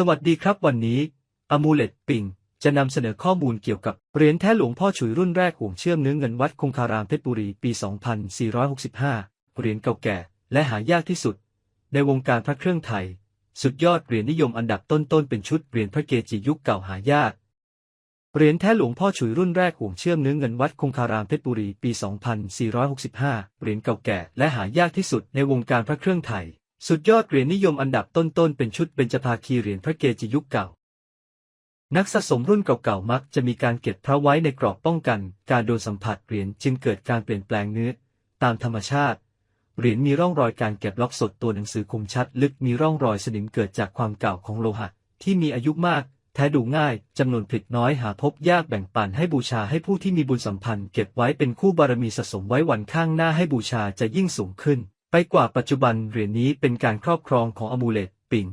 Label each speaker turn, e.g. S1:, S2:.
S1: สวัสดีครับวันนี้อมูเลตปิงจะนำเสนอข้อมูลเกี่ยวกับเหรียญแท้หลวงพ่อฉุยรุ่นแรกห่วงเชื่อมเนื้อเงินวัดคงคารามเพชรบุรีปี 2465 เหรียญเก่าแก่ และหายากที่สุด ในวงการพระเครื่องไทย สุดยอดเหรียญนิยมอันดับต้นๆเป็นชุดเหรียญพระเกจิยุคเก่าหายาก เหรียญแท้หลวงพ่อฉุยรุ่นแรกห่วงเชื่อมเนื้อเงินวัดคงคารามเพชรบุรีปี 2465 เหรียญเก่าแก่ และหายากที่สุดในวงการพระเครื่องไทย สุดยอดเหรียญนิยมอันดับต้นๆ เป็นชุดเบญจภาคีเหรียญพระเกจิยุคเก่า นักสะสมรุ่นเก่าๆ มักจะมีการเก็บพระไว้ในกรอบป้องกัน การโดนสัมผัสเหรียญจึงเกิดการเปลี่ยนแปลงเนื้อ ตามธรรมชาติ เหรียญมีร่องรอยการเก็บล็อกสดตัวหนังสือคมชัด ลึกมีร่องรอยสนิมเกิดจากความเก่าของโลหะ ที่มีอายุมาก แท้ดูง่ายจำนวนผลิตน้อยหาพบยากแบ่งปันให้บูชาให้ผู้ที่มีบุญสัมพันธ์ เก็บไว้เป็นคู่บารมีสะสมไว้วันข้างหน้าให้บูชาจะยิ่งสูงขึ้น กว่าปัจจุบันเหรียญนี้เป็นการครอบครองของอมูเลตปิง